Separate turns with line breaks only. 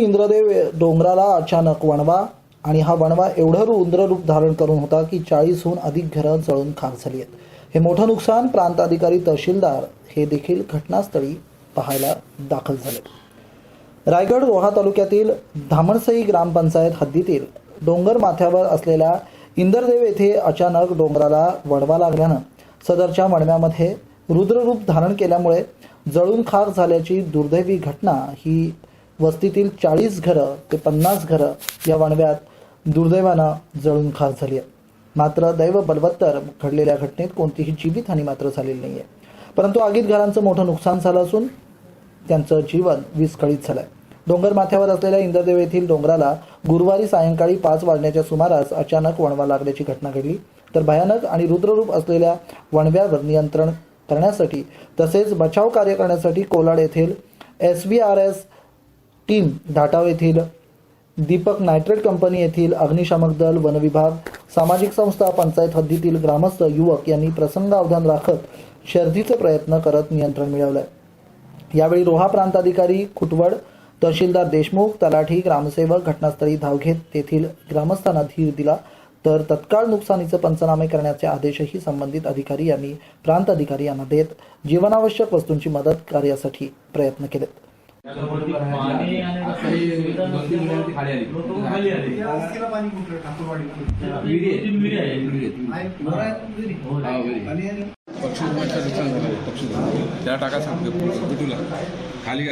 इंद्रदेव डोंगराला अचानक वणवा आणि हा वणवा एवढं रुंद्र रूप धारण करून होता की चाळीसहून अधिक घरं जळून खाक झाली आहेत. हे मोठं नुकसान प्रांताधिकारी तहसीलदार हे देखील घटनास्थळी पाहायला दाखल झाले. रायगड रोहा तालुक्यातील धामणसई ग्रामपंचायत हद्दीतील डोंगर माथ्यावर असलेल्या इंदरदेव येथे अचानक डोंगराला वणवा लागल्यानं सदरच्या वणव्यामध्ये रुद्ररूप धारण केल्यामुळे जळून खाक झाल्याची दुर्दैवी घटना ही वस्तीतील चाळीस घरं ते पन्नास घरं या वणव्यात दुर्दैवानं जळून खाक झाली आहे मात्र दैव बलवत्तर घडलेल्या घटनेत कोणतीही जीवितहानी मात्र झालेली नाही आहे परंतु आगीत घरांचं मोठं नुकसान झालं असून त्यांचं जीवन विस्कळीत झालंय. डोंगर माथ्यावर असलेल्या इंद्रदेव येथील डोंगराला गुरुवारी सायंकाळी पाच वाजण्याच्या सुमारास अचानक वणवा लागल्याची घटना घडली. तर भयानक आणि रुद्ररूप असलेल्या वणव्यावर नियंत्रण करण्यासाठी तसेच बचाव कार्य करण्यासाठी कोलाड येथील S V R S team Dhatav येथील दीपक नायट्रेट कंपनी येथील अग्निशामक दल वनविभाग सामाजिक संस्था पंचायत हद्दीतील ग्रामस्थ युवक यांनी प्रसंगावधान राखत शर्दीचे प्रयत्न करत नियंत्रण मिळवलंय. यावेळी रोहा प्रांताधिकारी खुटवड तहसीलदार देशमुख तलाठी ग्रामसेवक घटनास्थळी धाव घेत तेथील ग्रामस्थांना धीर दिला तर तत्काळ नुकसानीचे पंचनामे करण्याचे आदेशही संबंधित अधिकारी यांनी प्रांत अधिकारी यांना देत जीवनावश्यक वस्तूंची मदत कार्यासाठी प्रयत्न केलेत.
पाणी? हो.
हा, नुकसान झालं. त्या टाका सांगतो. पिटूला खाली